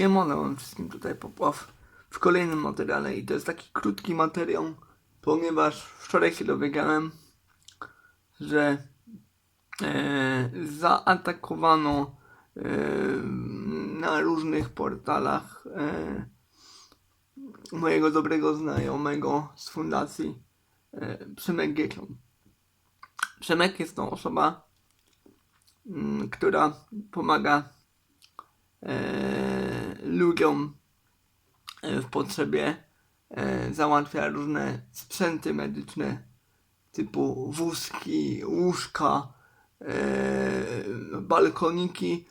Siemano wam wszystkim tutaj Popław w kolejnym materiale i to jest taki krótki materiał, ponieważ wczoraj się dowiedziałem, że e, zaatakowano e, na różnych portalach e, mojego dobrego znajomego z fundacji e, Przemek Giecion. Przemek jest to osoba, mm, która pomaga e, ludziom e, w potrzebie, e, załatwia różne sprzęty medyczne typu wózki, łóżka, e, balkoniki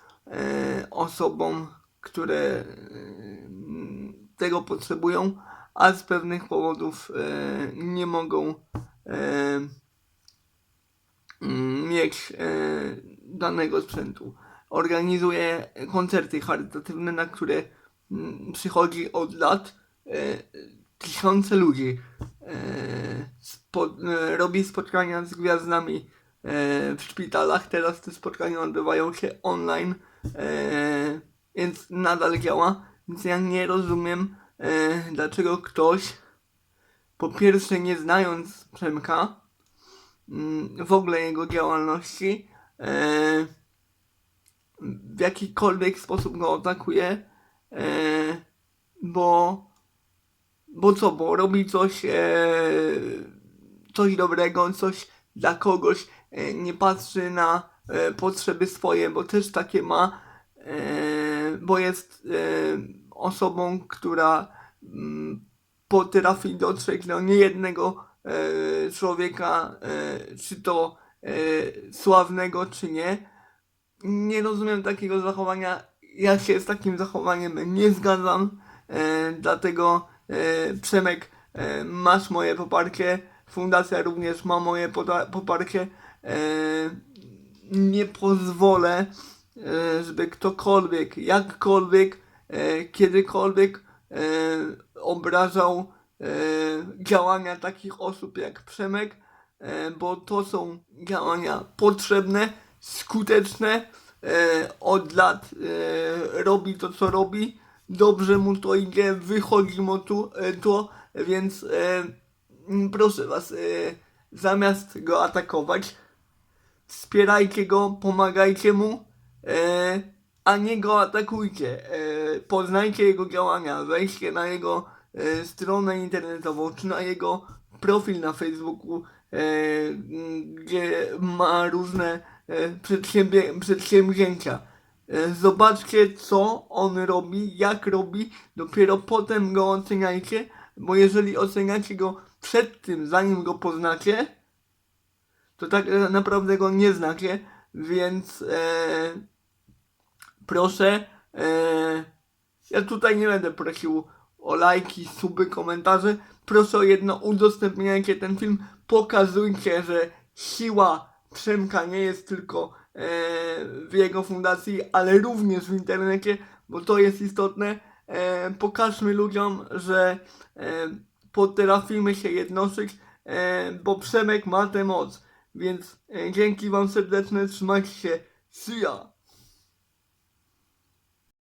osobom, które tego potrzebują, a z pewnych powodów nie mogą mieć danego sprzętu. Organizuje koncerty charytatywne, na które mm, przychodzi od lat e, tysiące ludzi. E, spo, e, robi spotkania z gwiazdami w szpitalach. Teraz te spotkania odbywają się online, więc nadal działa. Więc ja nie rozumiem, dlaczego ktoś, po pierwsze nie znając Przemka, mm, w ogóle jego działalności, w jakikolwiek sposób go atakuje, e, bo, bo co, bo robi coś, e, coś dobrego, coś dla kogoś, e, nie patrzy na e, potrzeby swoje, bo też takie ma, e, bo jest e, osobą, która mm, potrafi dotrzeć do niejednego e, człowieka, e, czy to e, sławnego, czy nie. Nie rozumiem takiego zachowania. Ja się z takim zachowaniem nie zgadzam, e, dlatego e, Przemek, e, masz moje poparcie, fundacja również ma moje poparcie. E, nie pozwolę, e, żeby ktokolwiek, jakkolwiek, e, kiedykolwiek e, obrażał e, działania takich osób jak Przemek, e, bo to są działania potrzebne, skuteczne. E, od lat e, robi to, co robi. Dobrze mu to idzie, wychodzi mu tu, e, to, więc proszę was, zamiast go atakować, wspierajcie go, pomagajcie mu, a nie go atakujcie. Poznajcie jego działania, wejdźcie na jego stronę internetową, czy na jego profil na Facebooku, gdzie ma różne przedsięwzię- przedsięwzięcia. E, Zobaczcie, co on robi, jak robi, dopiero potem go oceniajcie, bo jeżeli oceniacie go przed tym, zanim go poznacie, to tak e, naprawdę go nie znacie, więc e, proszę, e, ja tutaj nie będę prosił o lajki, suby, komentarze, proszę o jedno, udostępniajcie ten film, pokazujcie, że siła Przemka nie jest tylko e, w jego fundacji, ale również w internecie, bo to jest istotne. E, pokażmy ludziom, że e, potrafimy się jednoczyć, e, bo Przemek ma tę moc. Więc e, dzięki Wam serdeczne, trzymajcie się. See ya!